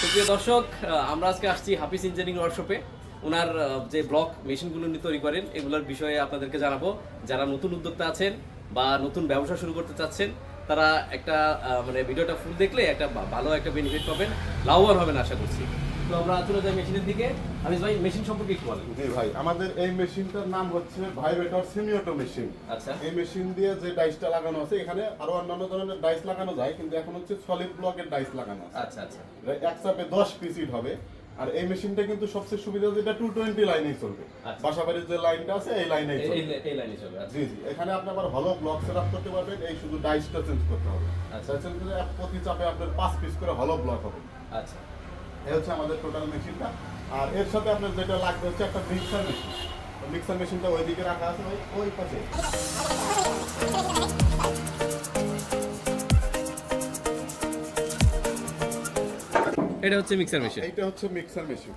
সুপ্রিয় দর্শক আমরা আজকে আসছি হাফিজ ইঞ্জিনিয়ারিং ওয়ার্কশপে ওনার যে ব্লক মেশিনগুলো নিয়ে তৈরি করেন, এগুলোর বিষয়ে আপনাদেরকে জানাব। যারা নতুন উদ্যোক্তা আছেন বা নতুন ব্যবসা শুরু করতে চাচ্ছেন, তারা একটা মানে ভিডিওটা ফুল দেখলে একটা ভালো একটা বেনিফিট পাবেন। লাভবান হবেন, আশা করছি। তো আমরা চলে যাই মেশিনের দিকে। হাফিজ ভাই মেশিন সম্পর্কে একটু বলেন। জি ভাই আমাদের এই মেশিনটার নাম হচ্ছে ভাইব্রেটর সেমিঅটো মেশিন। আচ্ছা। এই মেশিন দিয়ে যে ডাইসটা লাগানো আছে এখানে আরও অন্যান্য ধরনের ডাইস লাগানো যায় কিন্তু এখন হচ্ছে সলিড ব্লকের ডাইস লাগানো আছে। আচ্ছা আচ্ছা। এক চাপে দশ পিস ইট হবে। আর এই মেশিনটা কিন্তু সবচেয়ে সুবিধা যেটা টু টোয়েন্টি লাইনেই চলবে। বাসাবাড়ির যে লাইনটা আছে এই লাইনেই চলবে। এই- এই লাইনে চলে আচ্ছা। জি জি। এখানে আপনি আবার ভালো ব্লক সেট আপ করতে পারবেন এই শুধু ডাইসটা চেঞ্জ করতে হবে। আচ্ছা। চেঞ্জ করে প্রতি চাপে আপনার পাঁচ পিস করে হলো ব্লক হবে। আচ্ছা। এই হচ্ছে আমাদের টোটাল মেশিনটা আর এর সাথে আপনার যেটা লাগবে হচ্ছে একটা মিক্সার মেশিন মিক্সার মেশিনটা ওইদিকে রাখা আছে ওই ওই পাশে। এটা হচ্ছে মিক্সার মেশিন এইটা হচ্ছে মিক্সার মেশিন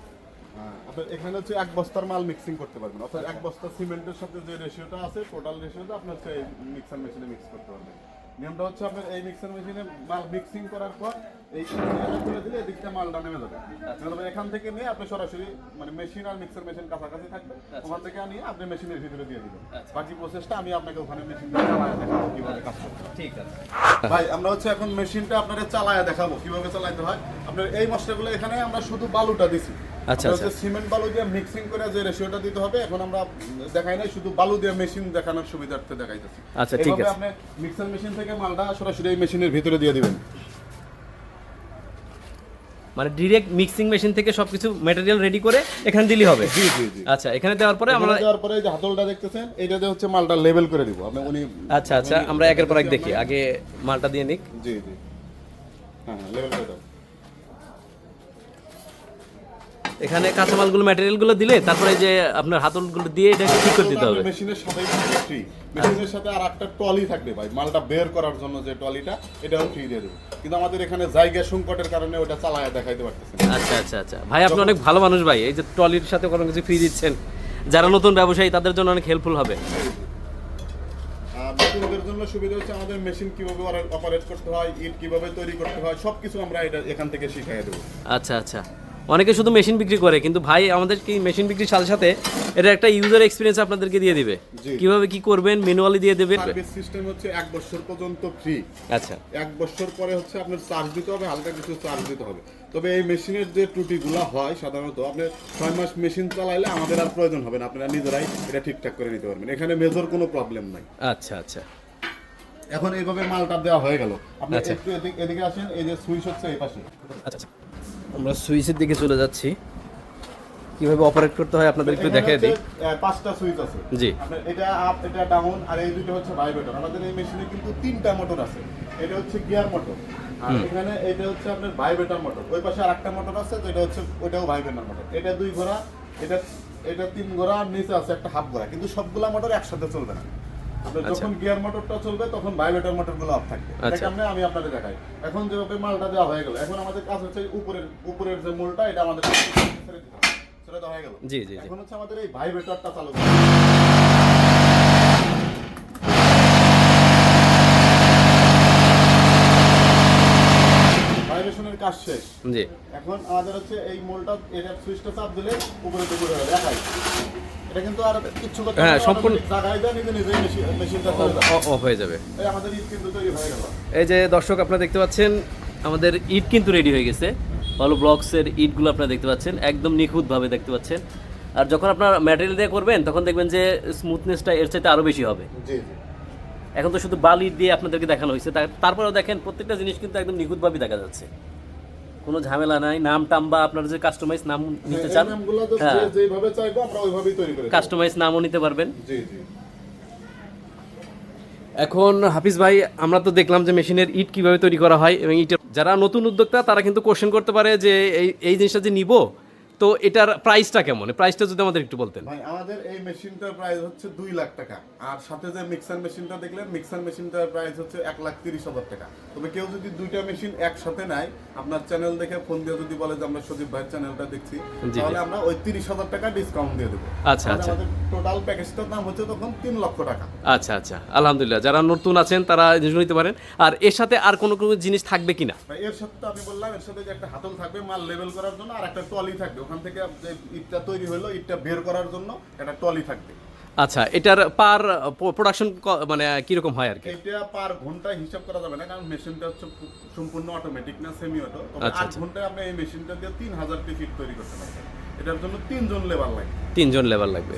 আপনার এখানে হচ্ছে এক বস্তার মাল মিক্সিং করতে পারবেন। অর্থাৎ এক বস্তা সিমেন্টের সাথে যে রেশিওটা আছে টোটাল রেশিওটা আপনার হচ্ছে মিক্সার মেশিনে মিক্স করতে পারবেন। নিয়মটা হচ্ছে আপনার এই মিক্সার মেশিনে মাল মিক্সিং করার পর এই এটা খুলে দিলে এদিকটা মালটা নেমে যাবে। নেমে এখান থেকে নিয়ে আপনি সরাসরি মানে মেশিন আর মিক্সার মেশিন কাছাকাছি থাকবে। ওখান থেকে নিয়ে আপনি মেশিনের ভিতরে দিয়ে দিবেন। আচ্ছা। বাকি প্রসেসটা আমি আপনাকে ওখানে মেশিনটা চালায় দেখাবো কীভাবে কাজ করতে ঠিক আছে। ভাই আমরা হচ্ছে এখন মেশিনটা আপনাদের চালায় দেখাবো কীভাবে চালাতে হয়। আপনার এই মশলাগুলো এখানে আমরা শুধু বালুটা দিছি। আচ্ছা, সিমেন্ট বালু দিয়ে মিক্সিং করে যে রেশিওটা দিতে হবে এখন আমরা দেখাই নাই শুধু বালু দিয়ে মেশিন দেখানোর সুবিধার্থে দেখাইতেছি। আচ্ছা, ঠিক এইভাবে আছে। আপনি মিক্সার মেশিন থেকে মালটা সরাসরি এই মেশিনের ভিতরে দিয়ে দিবেন। মানে ডিরেক্ট মিক্সিং মেশিন থেকে সবকিছু ম্যাটেরিয়াল রেডি করে এখানে দিলি হবে। জি জি জি। আচ্ছা এখানে দেওয়ার পরে আমরা দেওয়ার পরে এই যে হাতলটা দেখতেছেন এইটাতে হচ্ছে মালটা লেভেল করে দিব। আমি উনি আচ্ছা আচ্ছা আমরা একের পর এক দেখি। আগে মালটা দিয়ে নিক। জি জি। হ্যাঁ হ্যাঁ লেভেল করে দাও। এখানে কাঁচামালগুলো ম্যাটেরিয়ালগুলো দিলে তারপরে যে আপনার হাতলগুলো দিয়ে এটাকে ঠিক করে দিতে হবে। মেশিনের সাথে ফ্রি মেশিনের সাথে আর একটা ট্রলি থাকবে ভাই মালটা বের করার জন্য যে ট্রলিটা এটাও ফ্রি দিয়ে দেবো। কিন্তু আমাদের এখানে জায়গা সংকটের কারণে ওটা চালায় দেখাইতে পারতেছে আচ্ছা আচ্ছা আচ্ছা। ভাই আপনি অনেক ভালো মানুষ ভাই। এই যে ট্রলির সাথে কোনো কিছু ফ্রি দিচ্ছেন। যারা নতুন ব্যবসায়ী তাদের জন্য অনেক হেল্পফুল হবে। নতুনদের জন্য সুবিধা হচ্ছে আমাদের মেশিন কীভাবে অপারেট করতে হয় ইট কীভাবে তৈরি করতে হয় সবকিছু আমরা এটা এখান থেকে শিখাই দেবো। আচ্ছা আচ্ছা। অনেকে শুধু মেশিন বিক্রি করে কিন্তু ভাই আমাদের কি মেশিন বিক্রির সাথে সাথে এটা একটা ইউজার এক্সপিরিয়েন্স আপনাদেরকে দিয়ে দিবে। কীভাবে কি করবেন ম্যানুয়ালি দিয়ে দেবে? সার্ভিস সিস্টেম হচ্ছে এক বছর পর্যন্ত ফ্রি আচ্ছা। এক বছর পরে হচ্ছে আপনার চার্জ দিতে হবে হালকা কিছু চার্জ দিতে হবে। তবে এই মেশিনের যে ত্রুটিগুলো হয় সাধারণত আপনি ছয় মাস মেশিন চালাইলে আমাদের আর প্রয়োজন হবে না আপনারা নিজেরাই এটা ঠিকঠাক করে নিতে পারবেন। এখানে মেজর কোনো প্রবলেম নাই। আচ্ছা আচ্ছা। এখন এইভাবে মালটা দেওয়া হয়ে গেল। আপনি আচ্ছা। একটু এদিকে এদিকে আসেন এই যে সুইচ হচ্ছে এই পাশে। আচ্ছা আচ্ছা। আমরা সুইচের দিকে চলে যাচ্ছি। কীভাবে অপারেট করতে হয় আপনাদের একটু দেখিয়ে দিই পাঁচটা সুইচ আছে। জি। এটা আপ এটা ডাউন আর এই দুটো হচ্ছে ভাইব্রেটর আমাদের এই মেশিনে কিন্তু তিনটা মোটর আছে। এটা হচ্ছে গিয়ার মোটর আর এখানে এটা হচ্ছে আপনার ভাইব্রেটর মোটর ওই পাশে আরেকটা মোটর আছে তো এটা হচ্ছে ওটাও ভাইব্রেটর মোটর এটা দুই ঘোড়া এটা এটা তিন ঘোড়া আর নিচে আছে একটা হাফ ঘোড়া। কিন্তু সবগুলা মোটর একসাথে চলবে না। যখন গিয়ার মোটরটা চলবে তখন ভাইব্রেটর মোটরগুলো অফ থাকবে। এটা আচ্ছা। আমি আপনাদের দেখাই? এখন যেভাবে মালটা দেওয়া হয়ে গেল এখন আমাদের কাজ হচ্ছে উপরের উপরের যে মূলটা এটা আমাদের ছেড়ে দিতে হবে। ছেড়ে দেওয়া হয়ে গেল। জি জি জি। এখন হচ্ছে আমাদের এই ভাইব্রেটরটা চালু করতে হবে। ভাইব্রেশনের কাজ শেষ। জি। এখন আমাদের হচ্ছে এই মোলটা এটা সুইচটা চাপ দিলে উপরে যাবে একাই এটা কিন্তু আর করতে হ্যাঁ, সম্পূর্ণ- জায়গায় যায় নিজে নিজেই মেশিনটা অফ হয়ে যাবে। এই আমাদের ঈদ কিন্তু তৈরি হয়ে গেল। এই যে দর্শক আপনারা দেখতে পাচ্ছেন আমাদের ইট কিন্তু রেডি হয়ে গেছে। ভালো ব্লকসের ইটগুলো আপনারা দেখতে পাচ্ছেন একদম নিখুঁতভাবে দেখতে পাচ্ছেন। আর যখন আপনার ম্যাটেরিয়াল দিয়ে করবেন তখন দেখবেন যে স্মুথনেসটা এর চাইতে আরও বেশি হবে। এখন তো শুধু বালি দিয়ে আপনাদেরকে দেখানো হয়েছে। তারপরেও দেখেন প্রত্যেকটা জিনিস কিন্তু একদম নিখুঁতভাবে দেখা যাচ্ছে। কোনো ঝামেলা নাই। নাম টাম বা আপনার যে কাস্টমাইজ নাম নিতে চান হ্যাঁ। যেভাবে চাইব আমরা ওইভাবেই তৈরি করে কাস্টমাইজ নামও নিতে পারবেন। জি জি। এখন হাফিজ ভাই আমরা তো দেখলাম যে মেশিনের ইট কীভাবে তৈরি করা হয় এবং ইটের যারা নতুন উদ্যোক্তা তারা কিন্তু কোশ্চেন করতে পারে যে এই এই জিনিসটা যে নিব তো এটার প্রাইসটা কেমন? প্রাইসটা যদি আমাদের একটু বলতেন। ভাই আমাদের এই মেশিনটার প্রাইস হচ্ছে দুই লাখ টাকা। আর সাথে যে মিক্সার মেশিনটা দেখলেন মিক্সার মেশিনটার প্রাইস হচ্ছে এক লাখ তিরিশ হাজার টাকা। তবে কেউ যদি দুইটা মেশিন একসাথে নেয় আপনার চ্যানেল দেখে ফোন দিয়ে যদি বলে যে আমরা সজীব ভাইয়ের চ্যানেলটা দেখছি তাহলে আমরা ওই তিরিশ হাজার টাকা ডিসকাউন্ট দিয়ে দেবো। আচ্ছা, আচ্ছা। আমাদের টোটাল প্যাকেজটার দাম হচ্ছে তখন তিন লক্ষ টাকা। আচ্ছা আচ্ছা। আলহামদুলিল্লাহ যারা নতুন আছেন তারা জিনিসগুলো নিতে পারেন। আর এর সাথে আর কোনো কোনো জিনিস থাকবে কিনা? ভাই এর সাথে তো আমি বললাম এর সাথে যে একটা হাতল থাকবে মাল লেভেল করার জন্য আর একটা টলি থাকবে। ওখান থেকে যে ইটটা তৈরি হলো ইটটা বের করার জন্য একটা টলি থাকবে। আচ্ছা এটার পার প্রোডাকশন মানে কীরকম হয় আর কি? এটা পার ঘণ্টা হিসাব করা যাবে না কারণ মেশিনটা হচ্ছে সম্পূর্ণ অটোমেটিক না সেমি অটো তবে আচ্ছা, আট আচ্ছা। ঘন্টায় আপনি এই মেশিনটা দিয়ে তিন হাজার পিস ইট তৈরি করতে পারবেন এটার জন্য তিনজন লেবার লাগে তিনজন লেবার লাগবে।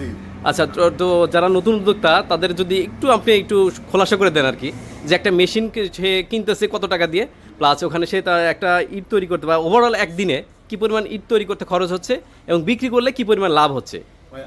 আচ্ছা তো- তো যারা নতুন উদ্যোক্তা তাদের যদি একটু আপনি একটু খোলাসা করে দেন আর কি যে একটা মেশিন সে কিনতেছে কত টাকা দিয়ে প্লাস ওখানে সে তার একটা ইট তৈরি করতে পারে। ওভারঅল একদিনে কি পরিমাণ ইট তৈরি করতে খরচ হচ্ছে এবং বিক্রি করলে কি পরিমাণ লাভ হচ্ছে?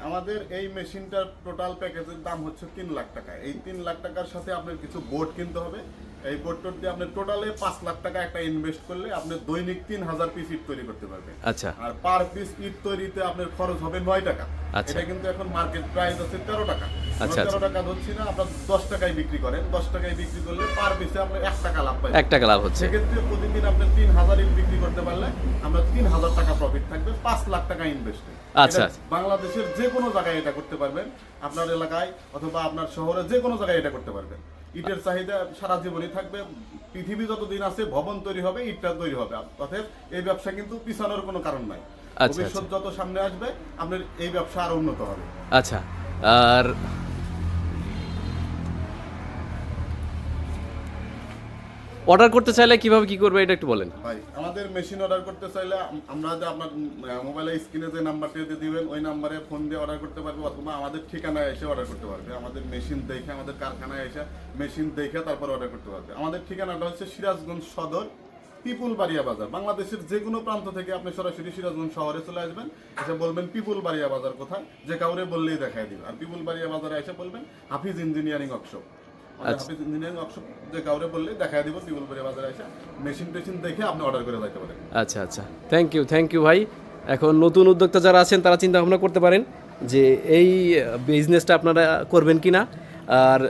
আমাদের এই মেশিনটার টোটাল প্যাকেজের দাম হচ্ছে তিন লাখ টাকা। এই তিন লাখ টাকার সাথে আপনার কিছু বোর্ড কিনতে হবে। এই বোর্ড টোড দিয়ে আপনি টোটালে পাঁচ লাখ টাকা একটা ইনভেস্ট করলে আপনি দৈনিক তিন হাজার পিস ইট তৈরি করতে পারবেন। আচ্ছা। আর পার পিস ইট তৈরিতে আপনার খরচ হবে নয় টাকা। আচ্ছা। এটা কিন্তু এখন মার্কেট প্রাইস আছে তেরো টাকা। আচ্ছা, তেরো টাকা ধরছি না আপনার দশ টাকায় বিক্রি করেন। দশ টাকায় বিক্রি করলে পার পিসে আপনার এক টাকা লাভ পাই এক টাকা লাভ হচ্ছে। সেক্ষেত্রে প্রতিদিন আপনি তিন হাজার ইট বিক্রি করতে পারলে আমরা তিন হাজার টাকা প্রফিট থাকবে পাঁচ লাখ টাকা ইনভেস্ট আচ্ছা। বাংলাদেশের যে কোনো জায়গায় এটা করতে পারবেন। আপনার এলাকায় অথবা আপনার শহরে যে কোনো জায়গায় এটা করতে পারবেন। ইটের চাহিদা সারা জীবনই থাকবে। পৃথিবী যতদিন আছে ভবন তৈরি হবে ইটটা তৈরি হবে। অর্থাৎ এই ব্যবসা কিন্তু পিছানোর কোনো কারণ নাই। আচ্ছা, ভবিষ্যৎ যত সামনে আসবে আপনার এই ব্যবসা আরও উন্নত হবে। আচ্ছা আর অর্ডার করতে চাইলে কীভাবে কি করবে এটা একটু বলেন। ভাই, আমাদের মেশিন অর্ডার করতে চাইলে আমরা যে আপনার মোবাইলে স্ক্রিনে যে নাম্বারটি দিয়ে দিবেন, ওই নাম্বারে ফোন দিয়ে অর্ডার করতে পারবে, অথবা আমাদের ঠিকানায় এসে অর্ডার করতে পারবে। আমাদের মেশিন দেখে, আমাদের কারখানায় এসে মেশিন দেখে তারপর অর্ডার করতে পারবে। আমাদের ঠিকানাটা হচ্ছে সিরাজগঞ্জ সদর পিপুল বাড়িয়া বাজার। বাংলাদেশের যে কোনো প্রান্ত থেকে আপনি সরাসরি সিরাজগঞ্জ শহরে চলে আসবেন, এসে বলবেন পিপুল বাড়িয়া বাজার কোথায়, যে কাউরে বললেই দেখায় দিবে। আর পিপুল বাড়িয়া বাজারে এসে বলবেন হাফিজ ইঞ্জিনিয়ারিং ওয়ার্কশপ আচ্ছা। যাইতে আচ্ছা আচ্ছা। থ্যাংক ইউ থ্যাংক ইউ ভাই। এখন নতুন উদ্যোক্তা যারা আছেন তারা চিন্তা ভাবনা করতে পারেন যে এই বিজনেসটা আপনারা করবেন কি না আর